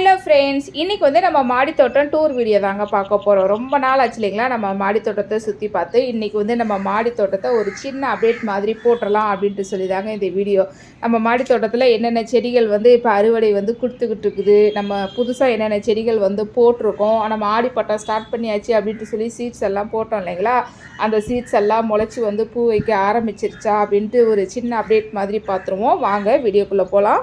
Hello friends இன்றைக்கி வந்து நம்ம மாடி தோட்டம் டூர் வீடியோ தாங்க பார்க்க போகிறோம் ரொம்ப நாள் ஆச்சு இல்லைங்களா? நம்ம மாடி தோட்டத்தை சுற்றி பார்த்து இன்றைக்கி வந்து நம்ம மாடி தோட்டத்தை ஒரு சின்ன அப்டேட் மாதிரி போட்டுடலாம் அப்படின்ட்டு சொல்லி தாங்க இந்த வீடியோ நம்ம மாடி தோட்டத்தில் என்னென்ன செடிகள் வந்து இப்போ அறுவடை வந்து கொடுத்துக்கிட்டு இருக்குது. நம்ம புதுசாக என்னென்ன செடிகள் வந்து போட்டிருக்கோம். நம்ம ஆடிப்பட்டம் ஸ்டார்ட் பண்ணியாச்சு அப்படின்ட்டு சொல்லி சீட்ஸ் எல்லாம் போட்டோம் இல்லைங்களா? அந்த சீட்ஸ் எல்லாம் முளைச்சி வந்து பூ வைக்க ஆரம்பிச்சிருச்சா அப்படின்ட்டு ஒரு சின்ன அப்டேட் மாதிரி பார்த்துருவோம். வாங்க வீடியோக்குள்ளே போகலாம்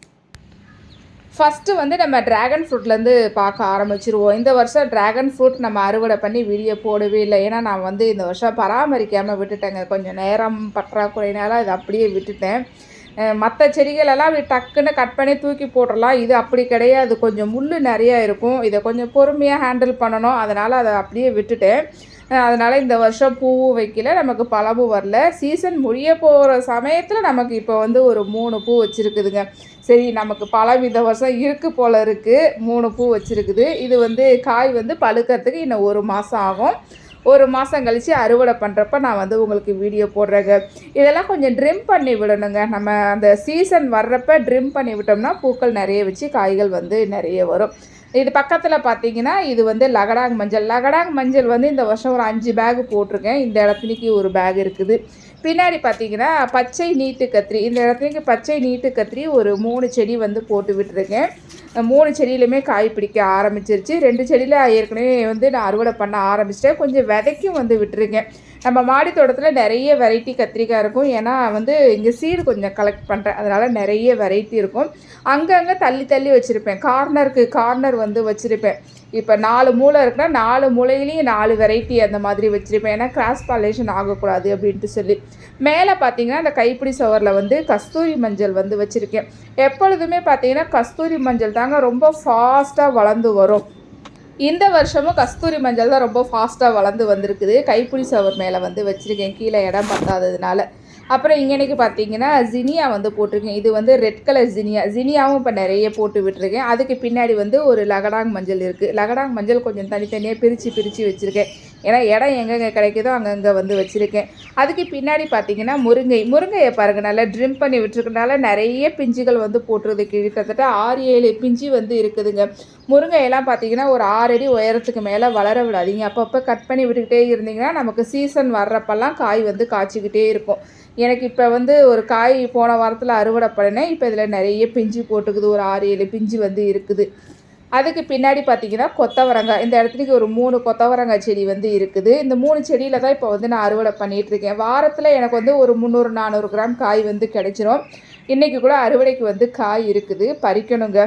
ஃபஸ்ட்டு வந்து நம்ம ட்ராகன் ஃப்ரூட்லேருந்து பார்க்க ஆரம்பிச்சிருவோம். இந்த வருஷம் ட்ராகன் ஃப்ரூட் நம்ம அறுவடை பண்ணி வீடியோ போடவே இல்லை. ஏன்னா நான் வந்து இந்த வருஷம் பராமரிக்காமல் விட்டுட்டேங்க. கொஞ்சம் நேரம் பற்றாக்குறையினால அதை அப்படியே விட்டுட்டேன். மற்ற செடிகளெல்லாம் டக்குன்னு கட் பண்ணி தூக்கி போட்டுடலாம் இது அப்படி கிடையாது. கொஞ்சம் முள் நிறையா இருக்கும். இதை கொஞ்சம் பொறுமையாக ஹேண்டில் பண்ணணும். அதனால் அதை அப்படியே விட்டுட்டேன். அதனால் இந்த வருஷம் பூவும் வைக்கல நமக்கு பழமும் வரல. சீசன் முடிய போகிற சமயத்தில் நமக்கு இப்போ வந்து ஒரு மூணு பூ வச்சுருக்குதுங்க. சரி நமக்கு பழம் இந்த வருஷம் இருக்குது போல் இருக்குது மூணு பூ வச்சுருக்குது. இது வந்து காய் வந்து பழுக்கிறதுக்கு இன்னும் ஒரு மாதம் ஆகும். ஒரு மாதம் கழித்து அறுவடை பண்ணுறப்ப நான் வந்து உங்களுக்கு வீடியோ போடுறேங்க. இதெல்லாம் கொஞ்சம் ட்ரிம் பண்ணி விடணுங்க. நம்ம அந்த சீசன் வர்றப்ப ட்ரிம் பண்ணி விட்டோம்னா பூக்கள் நிறைய வச்சு காய்கள் வந்து நிறைய வரும். இது பக்கத்தில் பார்த்தீங்கன்னா இது வந்து லகடாங் மஞ்சள். லகடாங் மஞ்சள் வந்து இந்த வருஷம் ஒரு அஞ்சு பேக் போட்டிருக்கேன். இந்த இடத்துலைக்கு ஒரு பேக் இருக்குது. பின்னாடி பார்த்தீங்கன்னா பச்சை நீட்டு கத்திரி. இந்த இடத்துக்கு பச்சை நீட்டு கத்திரி ஒரு மூணு செடி வந்து போட்டு விட்டுருக்கேன். மூணு செடியிலுமே காய் பிடிக்க ஆரம்பிச்சிருச்சு. ரெண்டு செடியில் ஏற்கனவே வந்து நான் அறுவடை பண்ண ஆரம்பிச்சிட்டேன். கொஞ்சம் விதைக்கும் வந்து விட்டுருக்கேன். நம்ம மாடி தோட்டத்தில் நிறைய வெரைட்டி கத்திரிக்காய் இருக்கும். ஏன்னா வந்து இங்கே சீடு கொஞ்சம் கலெக்ட் பண்ணுறேன் அதனால் நிறைய வெரைட்டி இருக்கும். அங்கங்கே தள்ளி தள்ளி வச்சுருப்பேன். கார்னருக்கு கார்னர் வந்து வச்சுருப்பேன். இப்போ நாலு மூளை இருக்குன்னா நாலு மூளையிலையும் நாலு வெரைட்டி அந்த மாதிரி வச்சுருப்பேன். ஏன்னா கிராஸ் பாலேஷன் ஆகக்கூடாது அப்படின்ட்டு சொல்லி. மேலே பார்த்தீங்கன்னா அந்த கைப்பிடி சவரில் வந்து கஸ்தூரி மஞ்சள் வந்து வச்சுருக்கேன். எப்பொழுதுமே பார்த்தீங்கன்னா கஸ்தூரி மஞ்சள் தாங்க ரொம்ப ஃபாஸ்ட்டாக வளர்ந்து வரும். இந்த வருஷமும் கஸ்தூரி மஞ்சள் தான் ரொம்ப ஃபாஸ்ட்டாக வளர்ந்து வந்திருக்குது. கைப்பிடி சவர் மேலே வந்து வச்சுருக்கேன். கீழே இடம் பத்தாததுனால. அப்புறம் இங்கனைக்கு பார்த்தீங்கன்னா ஜினியா வந்து போட்டிருக்கேன். இது வந்து ரெட் கலர் ஜினியா ஜினியாவும் இப்போ நிறைய போட்டு விட்டுருக்கேன். அதுக்கு பின்னாடி வந்து ஒரு லகடாங் மஞ்சள் இருக்குது லகடாங் மஞ்சள் கொஞ்சம் தனித்தனியாக பிரித்து பிரித்து வச்சுருக்கேன். ஏன்னா இடம் எங்கெங்கே கிடைக்குதோ அங்கங்கே வந்து வச்சுருக்கேன். அதுக்கு பின்னாடி பார்த்தீங்கன்னா முருங்கை. முருங்கையை பாருங்கள் நல்லா ட்ரிம் பண்ணி விட்டுருக்கனால நிறைய பிஞ்சுகள் வந்து போட்டுருது. கிட்டத்தட்ட ஆறு ஏழு பிஞ்சு வந்து இருக்குதுங்க. முருங்கையெல்லாம் பார்த்தீங்கன்னா ஒரு ஆறு அடி உயரத்துக்கு மேலே வளர விடாதீங்க. அப்பப்போ கட் பண்ணி விட்டுக்கிட்டே இருந்தீங்கன்னா நமக்கு சீசன் வர்றப்பெல்லாம் காய் வந்து காய்ச்சிக்கிட்டே இருக்கும். எனக்கு இப்போ வந்து ஒரு காய் போன வாரத்தில் அறுவடை பண்ணினேன் இப்போ இதில் நிறைய பிஞ்சு போட்டுக்குது ஒரு ஆறு ஏழு பிஞ்சு வந்து இருக்குது. அதுக்கு பின்னாடி பார்த்தீங்கன்னா கொத்தவரங்காய். இந்த இடத்துக்கு ஒரு மூணு கொத்தவரங்காய் செடி வந்து இருக்குது. இந்த மூணு செடியில் தான் இப்போ வந்து நான் அறுவடை பண்ணிகிட்ருக்கேன் வாரத்தில் எனக்கு வந்து ஒரு முந்நூறு நானூறு கிராம் காய் வந்து கிடைச்சிரும். இன்றைக்கி கூட அறுவடைக்கு வந்து காய் இருக்குது. பறிக்கணுங்க.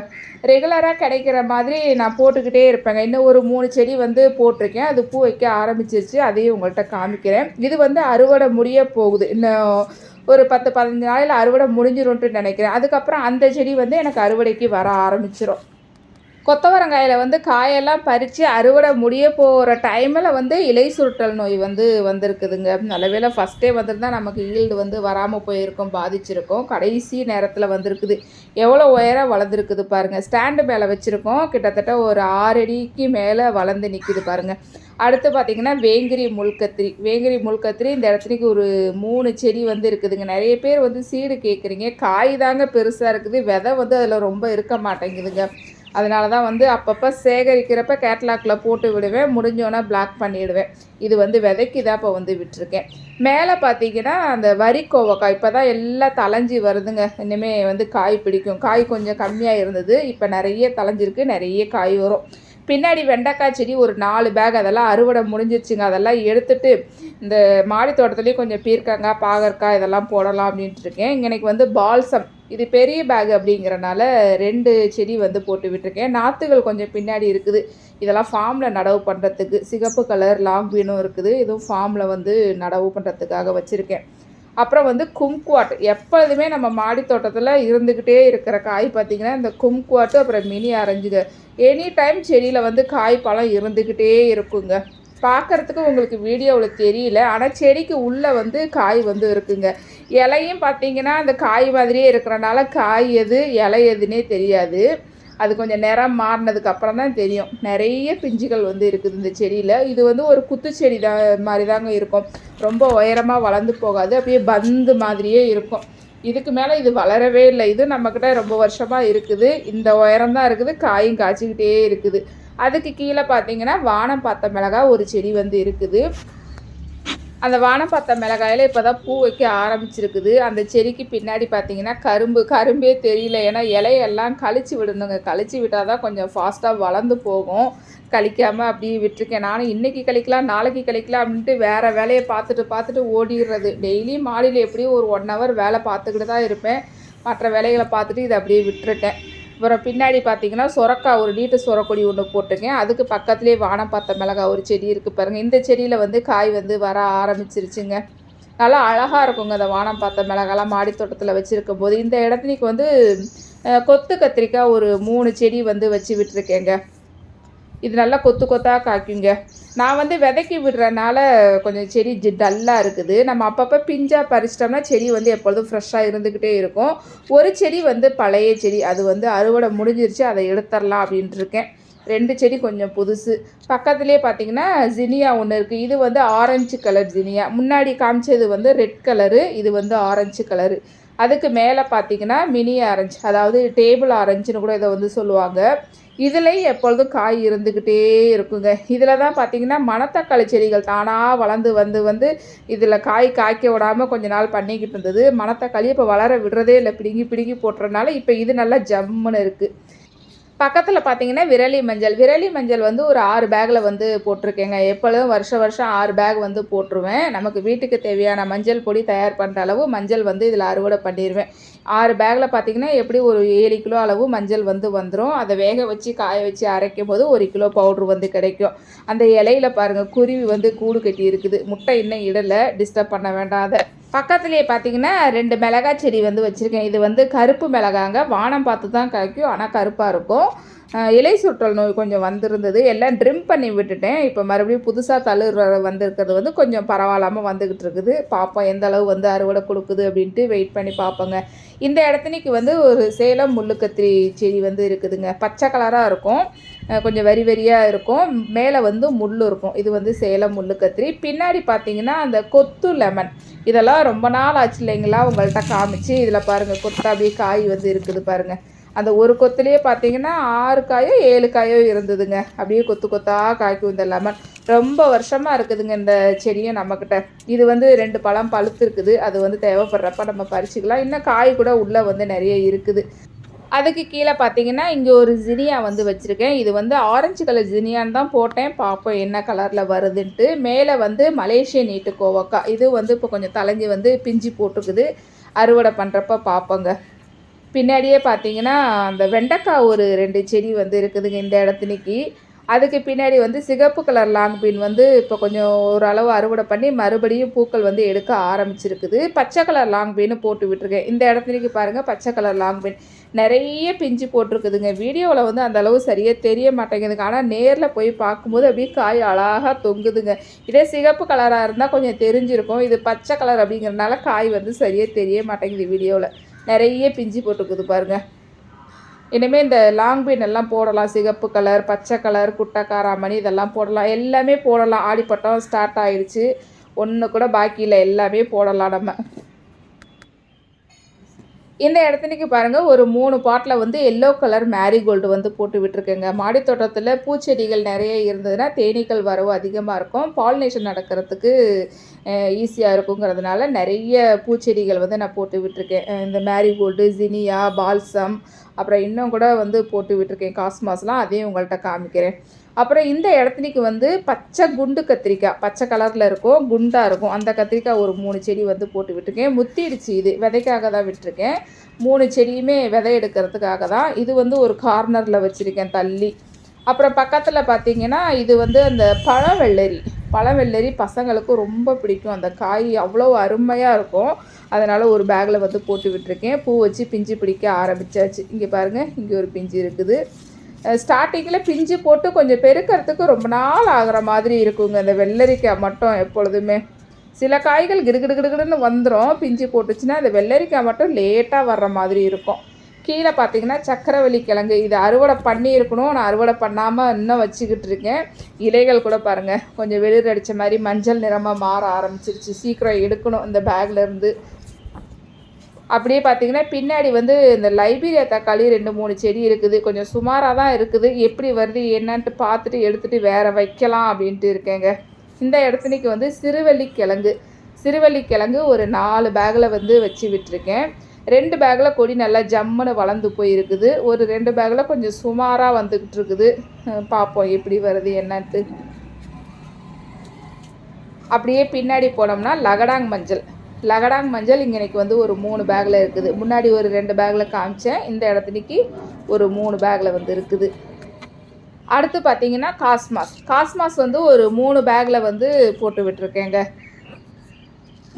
ரெகுலராக கிடைக்கிற மாதிரி நான் போட்டுக்கிட்டே இருப்பேங்க. இன்னும் ஒரு மூணு செடி வந்து போட்டிருக்கேன். அது பூ வைக்க ஆரம்பிச்சிருச்சு. அதையும் உங்கள்கிட்ட காமிக்கிறேன். இது வந்து அறுவடை முடிய போகுது. இன்னும் ஒரு பத்து பதினஞ்சு நாளில் அறுவடை முடிஞ்சிரும்ன்ட்டு நினைக்கிறேன். அதுக்கப்புறம் அந்த செடி வந்து எனக்கு அறுவடைக்கு வர ஆரம்பிச்சிடும் கொத்தவரங்காயில் வந்து காயெல்லாம் பறித்து அறுவடை முடிய போகிற டைமில் வந்து இலை சுருட்டல் நோய் வந்து வந்திருக்குதுங்க. நல்லவேளை ஃபஸ்ட்டே வந்திருந்தா நமக்கு ஈல்டு வந்து வராமல் போயிருக்கும் பாதிச்சிருக்கோம். கடைசி நேரத்தில் வந்திருக்குது. எவ்வளோ உயரம் வளர்ந்துருக்குது பாருங்கள் ஸ்டாண்டு மேலே வச்சுருக்கோம். கிட்டத்தட்ட ஒரு ஆறு அடிக்கு மேலே வளர்ந்து நிற்குது பாருங்கள் அடுத்து பார்த்திங்கன்னா வேங்கிரி முள்கத்திரி வேங்கிரி முள்கத்திரி இந்த இடத்துக்கு ஒரு மூணு செடி வந்து இருக்குதுங்க. நிறைய பேர் வந்து சீடு கேட்குறீங்க காய் தாங்க பெருசாக இருக்குது. விதை வந்து அதில் ரொம்ப இருக்க மாட்டேங்குதுங்க. அதனால தான் வந்து அப்பப்போ சேகரிக்கிறப்ப கேட்லாக்கில் போட்டு விடுவேன். முடிஞ்சோன்னா பிளாக் பண்ணிவிடுவேன் இது வந்து விதைக்கு தான் இப்போ வந்து விட்டுருக்கேன். மேலே பார்த்தீங்கன்னா அந்த வரி கோவக்காய் இப்போ தான் எல்லாம் தலைஞ்சி வருதுங்க. இனிமேல் வந்து காய் பிடிக்கும். காய் கொஞ்சம் கம்மியாக இருந்தது. இப்போ நிறைய தலைஞ்சிருக்கு நிறைய காய் வரும். பின்னாடி வெண்டைக்காய் செடி ஒரு நாலு பேக் அதெல்லாம் அறுவடை முடிஞ்சிருச்சுங்க. அதெல்லாம் எடுத்துட்டு இந்த மாடி தோட்டத்துலேயும் கொஞ்சம் பீர்க்கங்காய் பாகற்காய் இதெல்லாம் போடலாம் அப்படின்ட்டு இருக்கேன். இன்றைக்கி வந்து பால்சம். இது பெரிய பேக் அப்படிங்கிறனால ரெண்டு செடி வந்து போட்டு விட்டுருக்கேன். நாற்றுகள் கொஞ்சம் பின்னாடி இருக்குது. இதெல்லாம் ஃபார்மில் நடவு பண்ணுறதுக்கு சிகப்பு கலர் லாங் பீனும் இருக்குது. இதுவும் ஃபார்மில் வந்து நடவு பண்ணுறதுக்காக வச்சுருக்கேன். அப்புறம் வந்து கும்குவாட் எப்பொழுதுமே நம்ம மாடி தோட்டத்தில் இருந்துக்கிட்டே இருக்கிற காய் பார்த்திங்கன்னா இந்த கும்குவாட்டு அப்புறம் மினி அரைஞ்சுங்க எனி டைம் செடியில் வந்து காய் பழம் இருந்துக்கிட்டே இருக்குங்க. பார்க்குறதுக்கு உங்களுக்கு வீடியோவில் தெரியல. ஆனால் செடிக்கு உள்ளே வந்து காய் வந்து இருக்குங்க. இலையும் பார்த்தீங்கன்னா அந்த காய் மாதிரியே இருக்கிறனால காய் எது இலை எதுன்னே தெரியாது. அது கொஞ்சம் நிறம் மாறினதுக்கு அப்புறம் தான் தெரியும். நிறைய பிஞ்சுகள் வந்து இருக்குது இந்த செடியில். இது வந்து ஒரு குத்து செடி தான் மாதிரி தாங்க இருக்கும். ரொம்ப உயரமாக வளர்ந்து போகாது. அப்படியே பந்து மாதிரியே இருக்கும். இதுக்கு மேலே இது வளரவே இல்லை. இது நம்மக்கிட்ட ரொம்ப வருஷமாக இருக்குது. இந்த உயரம் தான் இருக்குது. காயும் காய்ச்சிக்கிட்டே இருக்குது. அதுக்கு கீழே பார்த்தீங்கன்னா வானம் பார்த்த மிளகாய் ஒரு செடி வந்து இருக்குது. அந்த வானம் பார்த்த மிளகாயில் இப்போ தான் பூ வைக்க ஆரம்பிச்சிருக்குது. அந்த செடிக்கு பின்னாடி பார்த்தீங்கன்னா கரும்பு கரும்பே தெரியல. ஏன்னா இலையெல்லாம் கழிச்சு விடணுங்க. கழிச்சு விட்டால் தான் கொஞ்சம் ஃபாஸ்ட்டாக வளர்ந்து போகும். கழிக்காமல் அப்படியே விட்டுருக்கேன். நானும் இன்றைக்கி கழிக்கலாம் நாளைக்கு கழிக்கலாம் அப்படின்ட்டு வேறு வேலையை பார்த்துட்டு பார்த்துட்டு ஓடிடுறது. டெய்லி மாடியில் எப்படியும் ஒரு ஒன் ஹவர் வேலை பார்த்துக்கிட்டு தான் இருப்பேன். மற்ற வேலைகளை பார்த்துட்டு இதை அப்படியே விட்டுருட்டேன். அப்புறம் பின்னாடி பார்த்தீங்கன்னா சொரக்காய் ஒரு நீட்டு சொரக்கொடி ஒன்று போட்டுங்க அதுக்கு பக்கத்துலேயே வானம் பார்த்த மிளகா ஒரு செடி இருக்குது பாருங்கள் இந்த செடியில் வந்து காய் வந்து வர ஆரம்பிச்சிருச்சுங்க. நல்லா அழகாக இருக்குங்க அந்த வானம் பார்த்த மிளகாலாம் மாடி தோட்டத்தில் வச்சுருக்கும் போது இந்த இடத்துக்கு வந்து கொத்து கத்திரிக்காய் ஒரு மூணு செடி வந்து வச்சு விட்டுருக்கேங்க. இது நல்லா கொத்து கொத்தாக காய்க்குங்க. நான் வந்து விதைக்கி விடுறனால கொஞ்சம் செடி ஜி டல்லாக இருக்குது. நம்ம அப்பப்போ பிஞ்சாக பறிச்சிட்டோம்னா செடி வந்து எப்பொழுதும் ஃப்ரெஷ்ஷாக இருந்துக்கிட்டே இருக்கும். ஒரு செடி வந்து பழைய செடி அது வந்து அறுவடை முடிஞ்சிருச்சு அதை எடுத்துடலாம் அப்படின்ட்டு இருக்கேன். ரெண்டு செடி கொஞ்சம் புதுசு. பக்கத்துலேயே பார்த்தீங்கன்னா ஜினியா ஒன்று இருக்குது இது வந்து ஆரஞ்சு கலர் ஜினியா. முன்னாடி காமிச்சது வந்து ரெட் கலரு இது வந்து ஆரஞ்சு கலரு. அதுக்கு மேலே பார்த்தீங்கன்னா மினி ஆரஞ்சு அதாவது டேபிள் ஆரஞ்சுன்னு கூட இதை வந்து சொல்லுவாங்க. இதுலேயும் எப்பொழுதும் காய் இருந்துக்கிட்டே இருக்குங்க. இதில் தான் பார்த்தீங்கன்னா மணத்தக்காளி செடிகள் தானாக வளர்ந்து வந்து வந்து இதில் காய் காய்க்க விடாமல் கொஞ்ச நாள் பண்ணிக்கிட்டு இருந்தது. மணத்தக்காளி இப்போ வளர விடுறதே இல்லை. பிடுங்கி பிடுங்கி போட்டுறதுனால இப்போ இது நல்லா ஜம்முன்னு இருக்குது பக்கத்தில் பார்த்தீங்கன்னா விரலி மஞ்சள். விரலி மஞ்சள் வந்து ஒரு ஆறு பேக்கில் வந்து போட்டிருக்கேங்க. எப்பொழுதும் வருஷம் வருஷம் ஆறு பேக் வந்து போட்டுருவேன். நமக்கு வீட்டுக்கு தேவையான மஞ்சள் பொடி தயார் பண்ணுற அளவு மஞ்சள் வந்து இதில் அறுவடை பண்ணிடுவேன் ஆறு பேக்கில் பார்த்தீங்கன்னா எப்படி ஒரு ஏழு கிலோ அளவு மஞ்சள் வந்து வந்துடும் அதை வேக வச்சு காய வச்சு அரைக்கும் போது ஒரு கிலோ பவுட்ரு வந்து கிடைக்கும். அந்த இலையில பாருங்கள் குருவி வந்து கூடு கட்டி இருக்குது. முட்டை இன்னும் இடலை டிஸ்டர்ப் பண்ண வேண்டாம் அதை. பக்கத்துலேயே பார்த்தீங்கன்னா ரெண்டு மிளகாய் செடி வந்து வச்சுருக்கேன். இது வந்து கருப்பு மிளகாங்க. வானம் பார்த்து தான் காய்க்கும் ஆனால் கருப்பாக இருக்கும். இலை சுற்றல் நோய் கொஞ்சம் வந்திருந்தது. எல்லாம் ட்ரிம் பண்ணி விட்டுட்டேன். இப்போ மறுபடியும் புதுசாக தளிர் வந்திருக்கிறது வந்து கொஞ்சம் பரவாயில்லாமல் வந்துக்கிட்டு இருக்குது. பார்ப்போம் எந்த அளவு வந்து அறுவடை கொடுக்குது அப்படின்ட்டு வெயிட் பண்ணி பார்ப்போங்க இந்த இடத்துனிக்கு வந்து ஒரு சேலம் முள்ளுக்கத்திரி செடி வந்து இருக்குதுங்க. பச்சை கலராக இருக்கும். கொஞ்சம் வரி வரியாக இருக்கும். மேலே வந்து முள் இருக்கும். இது வந்து சேலம் முள்ளுக்கத்திரி. பின்னாடி பார்த்தீங்கன்னா அந்த கொத்து லெமன் இதெல்லாம் ரொம்ப நாள் ஆச்சு இல்லைங்களா? உங்கள்கிட்ட காமிச்சு. இதில் பாருங்கள் கொத்தா அப்படியே காய் வந்து இருக்குது பாருங்கள் அந்த ஒரு கொத்துலேயே பார்த்தீங்கன்னா ஆறு காயோ ஏழு காயோ இருந்ததுங்க. அப்படியே கொத்து கொத்தாக காய்க்கும் இந்த லெமன். ரொம்ப வருஷமாக இருக்குதுங்க இந்த செடியும் நம்மக்கிட்ட இது வந்து ரெண்டு பழம் பழுத்து இருக்குது அது வந்து தேவைப்படுறப்ப நம்ம பறிச்சுக்கலாம். இன்னும் காய் கூட உள்ளே வந்து நிறைய இருக்குது. அதுக்கு கீழே பார்த்தீங்கன்னா இங்கே ஒரு ஜினியா வந்து வச்சுருக்கேன். இது வந்து ஆரஞ்சு கலர் ஜினியான்னு தான் போட்டேன். பார்ப்போம் என்ன கலரில் வருதுன்ட்டு. மேலே வந்து மலேசிய நீட்டு கோவக்காய். இது வந்து இப்போ கொஞ்சம் தலைஞ்சி வந்து பிஞ்சு போட்டுருக்குது அறுவடை பண்ணுறப்ப பார்ப்போங்க பின்னாடியே பார்த்தீங்கன்னா அந்த வெண்டைக்காய் ஒரு ரெண்டு செடி வந்து இருக்குதுங்க இந்த இடத்துனிக்கு. அதுக்கு பின்னாடி வந்து சிகப்பு கலர் லாங் பீன் வந்து இப்போ கொஞ்சம் ஓரளவு அறுவடை பண்ணி மறுபடியும் பூக்கள் வந்து எடுக்க ஆரம்பிச்சிருக்குது. பச்சை கலர் லாங் பீனு போட்டு விட்டுருக்கேன். இந்த இடத்துலைக்கு பாருங்கள் பச்சை கலர் லாங் பீன். நிறைய பிஞ்சு போட்டிருக்குதுங்க. வீடியோவில் வந்து அந்த அளவு சரியாக தெரிய மாட்டேங்குதுங்க. ஆனால் நேரில் போய் பார்க்கும்போது அப்படியே காய் அழகாக தொங்குதுங்க. இதே சிகப்பு கலராக இருந்தால் கொஞ்சம் தெரிஞ்சிருக்கும். இது பச்சை கலர் அப்படிங்கிறதுனால காய் வந்து சரியாக தெரிய மாட்டேங்குது வீடியோவில். நிறைய பிஞ்சு போட்டுருக்குது பாருங்கள் இனிமேல் இந்த லாங் பீன் எல்லாம் போடலாம். சிகப்பு கலர் பச்சை கலர் குட்டை காராமணி இதெல்லாம் போடலாம். எல்லாமே போடலாம். ஆடிப்பட்டம் ஸ்டார்ட் ஆகிடுச்சு ஒன்று கூட பாக்கியில் எல்லாமே போடலாம் நம்ம. இந்த இடத்துக்கு பாருங்கள் ஒரு மூணு பாட்டில் வந்து எல்லோ கலர் மேரிகோல்டு வந்து போட்டு விட்டுருக்கேங்க. மாடித்தோட்டத்தில் பூச்செடிகள் நிறைய இருந்ததுன்னா தேனீக்கள் வரவு அதிகமாக இருக்கும். பாலினேஷன் நடக்கிறதுக்கு ஈஸியாக இருக்குங்கிறதுனால நிறைய பூச்செடிகள் வந்து நான் போட்டு விட்டுருக்கேன். இந்த மேரிகோல்டு ஜினியா பால்சம் அப்புறம் இன்னும் கூட வந்து போட்டு விட்டுருக்கேன். காஸ்மாஸ்லாம் அதையும் உங்கள்கிட்ட காமிக்கிறேன். அப்புறம் இந்த இடத்துனிக்கு வந்து பச்சை குண்டு கத்திரிக்காய் பச்சை கலரில் இருக்கும் குண்டாக இருக்கும். அந்த கத்திரிக்காய் ஒரு மூணு செடி வந்து போட்டு விட்டுருக்கேன். முத்திடுச்சு இது. விதைக்காக தான் விட்டுருக்கேன். மூணு செடியுமே விதை எடுக்கிறதுக்காக தான். இது வந்து ஒரு கார்னரில் வச்சுருக்கேன் தள்ளி. அப்புறம் பக்கத்தில் பார்த்தீங்கன்னா இது வந்து அந்த பழவெள்ளரி. பழவெள்ளரி பசங்களுக்கு ரொம்ப பிடிக்கும். அந்த காய் அவ்வளோ அருமையாக இருக்கும். அதனால் ஒரு பேக்கில் வந்து போட்டு விட்டுருக்கேன். பூ வச்சு பிஞ்சு பிடிக்க ஆரம்பித்தாச்சு இங்கே பாருங்கள் இங்கே ஒரு பிஞ்சு இருக்குது. ஸ்டார்டிங்கில் பிஞ்சு போட்டு கொஞ்சம் பெருக்கிறதுக்கு ரொம்ப நாள் ஆகிற மாதிரி இருக்குங்க. இந்த வெள்ளரிக்காய் மட்டும் எப்பொழுதுமே. சில காய்கள் கிடுகிடு கிடுகிடுன்னு வந்துடும் பிஞ்சு போட்டுச்சுன்னா இந்த வெள்ளரிக்காய் மட்டும் லேட்டாக வர்ற மாதிரி இருக்கும். கீழே பார்த்தீங்கன்னா சக்கரவள்ளி கிழங்கு. இது அறுவடை பண்ணியிருக்கணும் நான் அறுவடை பண்ணாமல் இன்னும் வச்சுக்கிட்டு இருக்கேன். இலைகள் கூட பாருங்கள் கொஞ்சம் வெளிர் அடித்த மாதிரி மஞ்சள் நிறமாக மாற ஆரம்பிச்சிருச்சு. சீக்கிரம் எடுக்கணும் இந்த பேக்லேருந்து அப்படியே பார்த்தீங்கன்னா பின்னாடி வந்து இந்த லைபீரியா தக்காளி ரெண்டு மூணு செடி இருக்குது. கொஞ்சம் சுமாராக தான் இருக்குது. எப்படி வருது என்னன்ட்டு பார்த்துட்டு எடுத்துகிட்டு வேறு வைக்கலாம் அப்படின்ட்டு இருக்கேங்க. இந்த இடத்துலைக்கு வந்து சிறுவள்ளி கிழங்கு. சிறுவள்ளி கிழங்கு ஒரு நாலு பேக்கில் வந்து வச்சு விட்டுருக்கேன். ரெண்டு பேக்கில் கொடி நல்லா ஜம்முன்னு வளர்ந்து போயிருக்குது. ஒரு ரெண்டு பேக்கில் கொஞ்சம் சுமாராக வந்துக்கிட்டு இருக்குது. பார்ப்போம் எப்படி வருது என்னன்ட்டு. அப்படியே பின்னாடி போனோம்னா லகடாங் மஞ்சள். லகடாங் மஞ்சள் இங்கே இன்றைக்கி வந்து ஒரு மூணு பேக்கில் இருக்குது. முன்னாடி ஒரு ரெண்டு பேக்கில் காமிச்சேன். இந்த இடத்துக்கு ஒரு மூணு பேக்கில் வந்து இருக்குது. அடுத்து பார்த்தீங்கன்னா காஸ்மாஸ். காஸ்மாஸ் வந்து ஒரு மூணு பேக்கில் வந்து போட்டு விட்டுருக்கேங்க.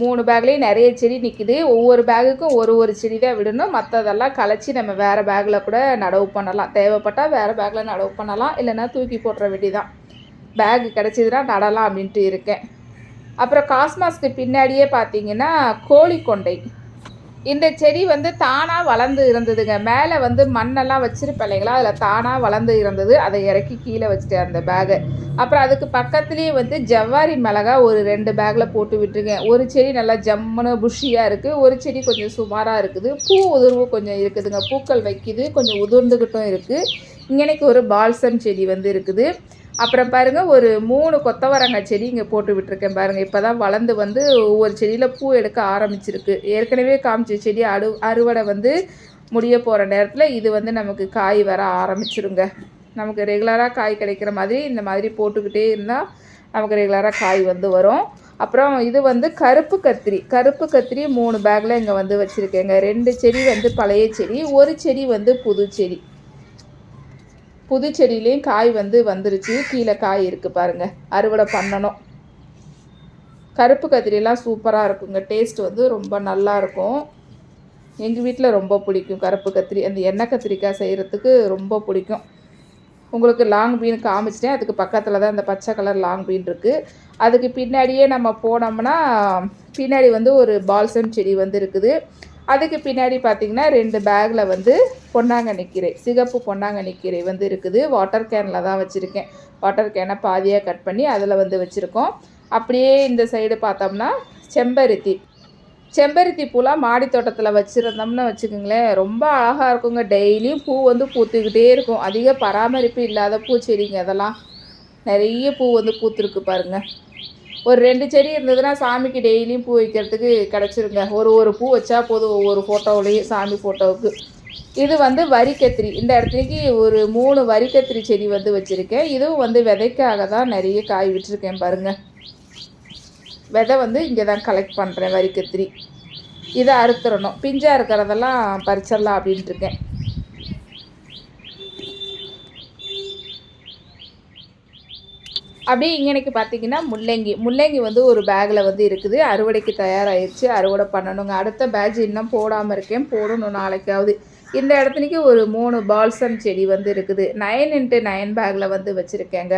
மூணு பேக்லேயும் நிறைய செடி நிற்கிது ஒவ்வொரு பேகுக்கும் ஒரு ஒரு செடி தான் விடணும். மற்றதெல்லாம் கலைச்சி நம்ம வேறு பேக்கில் கூட நடவு பண்ணலாம். தேவைப்பட்டால் வேறு பேக்கில் நடவு பண்ணலாம். இல்லைன்னா தூக்கி போட்டுற வேண்டியதான் பேக் கிடச்சிதுன்னா நடலாம் அப்படின்ட்டு இருக்கேன். அப்புறம் காஸ்மாஸ்க்கு பின்னாடியே பார்த்தீங்கன்னா கோழிக்கொண்டை. இந்த செடி வந்து தானாக வளர்ந்து இருந்ததுங்க. மேலே வந்து மண்ணெல்லாம் வச்சுருப்பில்லைங்களா அதில் தானாக வளர்ந்து இருந்தது. அதை இறக்கி கீழே வச்சுட்டேன் அந்த பேகை அப்புறம் அதுக்கு பக்கத்துலேயே வந்து ஜவ்வாரி மிளகா ஒரு ரெண்டு பேக்கில் போட்டு விட்டுருக்கேன். ஒரு செடி நல்லா ஜம்முன்னு புஷியாக இருக்குது ஒரு செடி கொஞ்சம் சுமாராக இருக்குது. பூ உதிர்வு கொஞ்சம் இருக்குதுங்க. பூக்கள் வைக்குது. கொஞ்சம் உதிர்ந்துக்கிட்டும் இருக்குது இங்கனைக்கு ஒரு பால்சம் செடி வந்து இருக்குது. அப்புறம் பாருங்கள் ஒரு மூணு கொத்தவரங்காய் செடி இங்கே போட்டு விட்டுருக்கேன் பாருங்கள் இப்போ தான் வளர்ந்து வந்து ஒவ்வொரு செடியில் பூ எடுக்க ஆரம்பிச்சிருக்கு. ஏற்கனவே காமிச்ச செடி அடு அறுவடை வந்து முடிய போகிற நேரத்தில் இது வந்து நமக்கு காய் வர ஆரம்பிச்சிருங்க. நமக்கு ரெகுலராக காய் கிடைக்கிற மாதிரி இந்த மாதிரி போட்டுக்கிட்டே இருந்தால் நமக்கு ரெகுலராக காய் வந்து வரும். அப்புறம் இது வந்து கருப்பு கத்திரி. கருப்பு கத்திரி மூணு பேக்கில் இங்கே வந்து வச்சுருக்கேங்க. ரெண்டு செடி வந்து பழைய செடி ஒரு செடி வந்து புது செடி. புது செடியிலையும் காய் வந்து வந்துருச்சு. கீழே காய் இருக்குது பாருங்கள் அறுவடை பண்ணணும். கருப்பு கத்திரிலாம் சூப்பராக இருக்குங்க. டேஸ்ட் வந்து ரொம்ப நல்லா இருக்கும். எங்கள் வீட்டில் ரொம்ப பிடிக்கும் கருப்பு கத்திரி. அந்த எண்ணெய் கத்திரிக்காய் செய்கிறதுக்கு ரொம்ப பிடிக்கும். உங்களுக்கு லாங் பீன் காமிச்சிட்டேன். அதுக்கு பக்கத்தில் தான் இந்த பச்சை கலர் லாங் பீன் இருக்குது அதுக்கு பின்னாடியே நம்ம போனோம்னா பின்னாடி வந்து ஒரு பால்சம் செடி வந்து இருக்குது. அதுக்கு பின்னாடி பார்த்தீங்கன்னா ரெண்டு பேக்கில் வந்து பொன்னாங்கண்ணி கீரை சிகப்பு பொன்னாங்கண்ணி கீரை வந்து இருக்குது. வாட்டர் கேனில் தான் வச்சுருக்கேன். வாட்டர் கேனை பாதியாக கட் பண்ணி அதில் வந்து வச்சுருக்கோம். அப்படியே இந்த சைடு பார்த்தோம்னா செம்பருத்தி. செம்பருத்தி பூலாம் மாடி தோட்டத்தில் வச்சுருந்தோம்னா வச்சுக்கோங்களேன் ரொம்ப அழகாக இருக்குங்க. டெய்லியும் பூ வந்து பூத்துக்கிட்டே இருக்கும். அதிக பராமரிப்பு இல்லாத பூச்செடிங்க அதெல்லாம். நிறைய பூ வந்து பூத்துருக்கு பாருங்கள் ஒரு ரெண்டு செடி இருந்ததுன்னா சாமிக்கு டெய்லியும் பூ வைக்கிறதுக்கு கிடச்சிருங்க. ஒரு ஒரு பூ வச்சா போதும் ஒவ்வொரு ஃபோட்டோவிலையும் சாமி ஃபோட்டோவுக்கு இது வந்து வரிக்கத்திரி. இந்த இடத்துக்கு ஒரு மூணு வரிக்கத்திரி செடி வந்து வச்சுருக்கேன். இதுவும் வந்து விதைக்காக தான் நிறைய காய் விட்டுருக்கேன் பாருங்கள் விதை வந்து இங்கே தான் கலெக்ட் பண்ணுறேன் வரிக்கத்திரி. இதை அறுத்துடணும். பிஞ்சாக இருக்கிறதெல்லாம் பறிச்சிடலாம் அப்படின்ட்டுருக்கேன் அப்படியே இங்கனைக்கு பார்த்தீங்கன்னா முள்ளங்கி. முள்ளங்கி வந்து ஒரு பேக்கில் வந்து இருக்குது. அறுவடைக்கு தயாராகிருச்சு அறுவடை பண்ணணுங்க. அடுத்த பேட்ச் இன்னும் போடாமல் இருக்கேன். போடணும் நாளைக்காவது. இந்த இடத்துலக்கு ஒரு மூணு பால்சம் செடி வந்து இருக்குது. நைன் இன்ட்டு நைன் பேக்கில் வந்து வச்சுருக்கேங்க.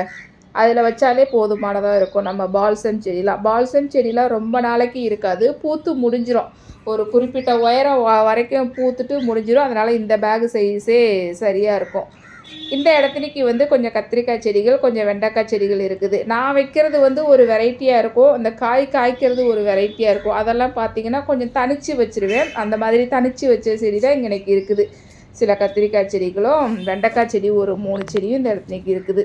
அதில் வச்சாலே போதுமானதாக இருக்கும். நம்ம பால்சம் செடிலாம். பால்சம் செடிலாம் ரொம்ப நாளைக்கு இருக்காது. பூத்து முடிஞ்சிடும் ஒரு குறிப்பிட்ட உயரம் வரைக்கும் பூத்துட்டு முடிஞ்சிடும் அதனால் இந்த பேக் சைஸே சரியாக இருக்கும். இந்த இடத்துலைக்கு வந்து கொஞ்சம் கத்திரிக்காய் செடிகள் கொஞ்சம் வெண்டைக்காய் செடிகள் இருக்குது. நான் வைக்கிறது வந்து ஒரு வெரைட்டியாக இருக்கும். அந்த காய் காய்க்கிறது ஒரு வெரைட்டியாக இருக்கும். அதெல்லாம் பார்த்தீங்கன்னா கொஞ்சம் தனித்து வச்சிருவேன். அந்த மாதிரி தனித்து வச்ச செடி தான் இங்கே எனக்கு இருக்குது. சில கத்திரிக்காய் செடிகளும் வெண்டைக்காய் செடி ஒரு மூணு செடியும் இந்த இடத்துலைக்கு இருக்குது.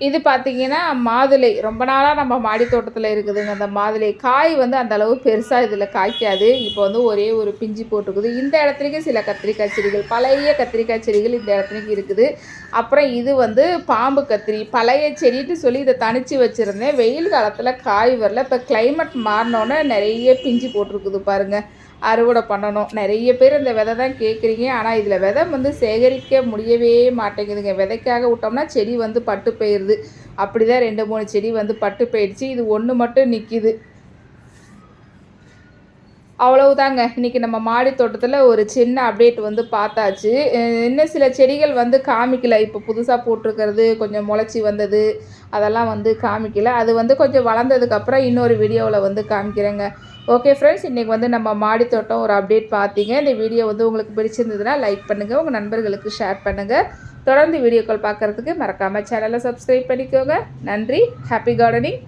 இது பார்த்தீங்கன்னா மாதுளை. ரொம்ப நாளாக நம்ம மாடி தோட்டத்தில் இருக்குதுங்க. அந்த மாதுளை காய் வந்து அந்தளவு பெருசாக இதில் காய்க்காது. இப்போ வந்து ஒரே ஒரு பிஞ்சு போட்டுக்குது. இந்த இடத்துலைக்கு சில கத்திரிக்காய் செடிகள் பழைய கத்திரிக்காய் செடிகள் இந்த இடத்துலையும் இருக்குது. அப்புறம் இது வந்து பாம்பு கத்திரி பழைய செடிட்டு சொல்லி இதை தனித்து வச்சுருந்தேன். வெயில் காலத்தில் காய் வரல. இப்போ கிளைமேட் மாறினோன்னே நிறைய பிஞ்சு போட்டிருக்குது பாருங்கள் அறுவடை பண்ணணும். நிறைய பேர் இந்த விதை தான் கேட்குறீங்க. ஆனால் இதில் விதை வந்து சேகரிக்க முடியவே மாட்டேங்குதுங்க. விதைக்காக விட்டோம்னா செடி வந்து பட்டு போயிடுது. அப்படி தான் ரெண்டு மூணு செடி வந்து பட்டு போயிடுச்சு. இது ஒன்று மட்டும் நிற்கிது அவ்வளவுதாங்க. இன்றைக்கி நம்ம மாடி தோட்டத்தில் ஒரு சின்ன அப்டேட் வந்து பார்த்தாச்சு. இன்னும் சில செடிகள் வந்து காமிக்கல. இப்போ புதுசாக போட்டிருக்கிறது கொஞ்சம் முளைச்சி வந்தது அதெல்லாம் வந்து காமிக்கல. அது வந்து கொஞ்சம் வளர்ந்ததுக்கப்புறம் இன்னொரு வீடியோவில் வந்து காமிக்கிறேங்க. ஓகே ஃப்ரெண்ட்ஸ் இன்றைக்கி வந்து நம்ம மாடி தோட்டம் ஒரு அப்டேட் பார்த்தீங்க. இந்த வீடியோ வந்து உங்களுக்கு பிடிச்சிருந்ததுன்னா லைக் பண்ணுங்கள் உங்கள் நண்பர்களுக்கு ஷேர் பண்ணுங்கள் தொடர்ந்து வீடியோக்கள் பார்க்குறதுக்கு மறக்காமல் சேனலை சப்ஸ்கிரைப் பண்ணிக்கோங்க. நன்றி. Happy gardening